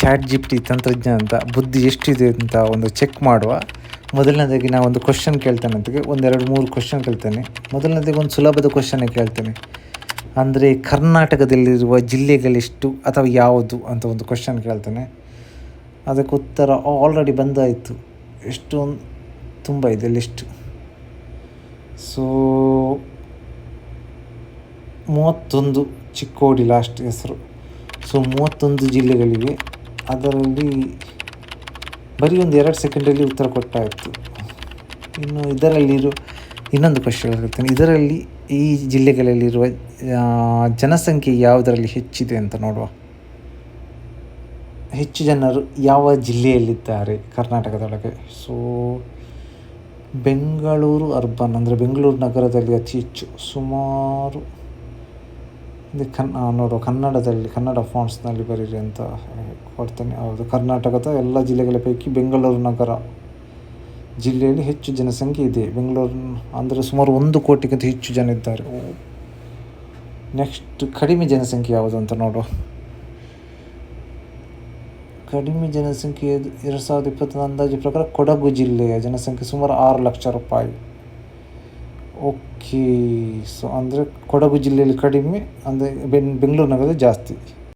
Chat ಜಿಪ್ಟಿ P ಅಂತ, ಬುದ್ಧಿ ಎಷ್ಟಿದೆ ಅಂತ ಒಂದು ಚೆಕ್ ಮಾಡುವ. ಮೊದಲನೇದಾಗಿ ನಾನು ಒಂದು ಕ್ವಶನ್ ಕೇಳ್ತೇನೆ ಅಂತಕ್ಕೆ ಒಂದೆರಡು ಮೂರು ಕ್ವಶನ್ ಕೇಳ್ತೇನೆ. ಮೊದಲನೇದಾಗಿ ಒಂದು ಸುಲಭದ ಕ್ವಶನ್ನೇ ಕೇಳ್ತೇನೆ. ಅಂದರೆ ಕರ್ನಾಟಕದಲ್ಲಿರುವ ಜಿಲ್ಲೆಗಳೆಷ್ಟು ಅಥವಾ ಯಾವುದು ಅಂತ ಒಂದು ಕ್ವಶನ್ ಕೇಳ್ತೇನೆ. ಅದಕ್ಕೆ ಉತ್ತರ ಆಲ್ರೆಡಿ ಬಂದಾಯಿತು. ಎಷ್ಟು ತುಂಬ ಇದೆ ಲಿಸ್ಟ್ ಸೊ ಮೂವತ್ತೊಂದು ಚಿಕ್ಕೋಡಿ ಲಾಸ್ಟ್ ಹೆಸರು. ಸೊ ಮೂವತ್ತೊಂದು ಜಿಲ್ಲೆಗಳಿವೆ ಅದರಲ್ಲಿ ಬರೀ ಒಂದು ಎರಡು ಸೆಕೆಂಡಲ್ಲಿ ಉತ್ತರ ಕೊಟ್ಟಾಯಿತು ಇನ್ನು ಇದರಲ್ಲಿರೋ ಇನ್ನೊಂದು ಕ್ವಶನ್ ಹೇಳ್ತೇನೆ ಇದರಲ್ಲಿ ಈ ಜಿಲ್ಲೆಗಳಲ್ಲಿರುವ ಜನಸಂಖ್ಯೆ ಯಾವುದರಲ್ಲಿ ಹೆಚ್ಚಿದೆ ಅಂತ ನೋಡುವ. ಹೆಚ್ಚು ಜನರು ಯಾವ ಜಿಲ್ಲೆಯಲ್ಲಿದ್ದಾರೆ? ಕರ್ನಾಟಕದೊಳಗೆ. ಸೊ, ಬೆಂಗಳೂರು ಅರ್ಬನ್ ಅಂದರೆ ಬೆಂಗಳೂರು ನಗರದಲ್ಲಿ ಅತಿ ಹೆಚ್ಚು. ಸುಮಾರು ಇದು ಕನ್ ಆ, ನೋಡುವ ಕನ್ನಡದಲ್ಲಿ ಕನ್ನಡ ಫಾಂಟ್ಸ್ನಲ್ಲಿ ಬರೀರಿ ಅಂತ ಕೊಡ್ತೇನೆ. ಹೌದು ಕರ್ನಾಟಕದ ಎಲ್ಲ ಜಿಲ್ಲೆಗಳ ಪೈಕಿ ಬೆಂಗಳೂರು ನಗರ ಜಿಲ್ಲೆಯಲ್ಲಿ ಹೆಚ್ಚು ಜನಸಂಖ್ಯೆ ಇದೆ. ಬೆಂಗಳೂರು ಅಂದರೆ ಸುಮಾರು ಒಂದು ಕೋಟಿಗಿಂತ ಹೆಚ್ಚು ಜನ ಇದ್ದಾರೆ. ನೆಕ್ಸ್ಟ್ ಕಡಿಮೆ ಜನಸಂಖ್ಯೆ ಯಾವುದು ಅಂತ ನೋಡುವ ಕಡಿಮೆ ಜನಸಂಖ್ಯೆ ಎರಡು ಸಾವಿರದ ಇಪ್ಪತ್ತೊಂದು ಅಂದಾಜು ಪ್ರಕಾರ ಕೊಡಗು ಜಿಲ್ಲೆಯ ಜನಸಂಖ್ಯೆ ಸುಮಾರು ಆರು ಲಕ್ಷ ರೂಪಾಯಿ. ಓಕೆ ಸೊ ಅಂದರೆ ಕೊಡಗು ಜಿಲ್ಲೆಯಲ್ಲಿ ಕಡಿಮೆ ಅಂದರೆ ಬೆಂಗಳೂರು ನಗರದಲ್ಲಿ ಜಾಸ್ತಿ.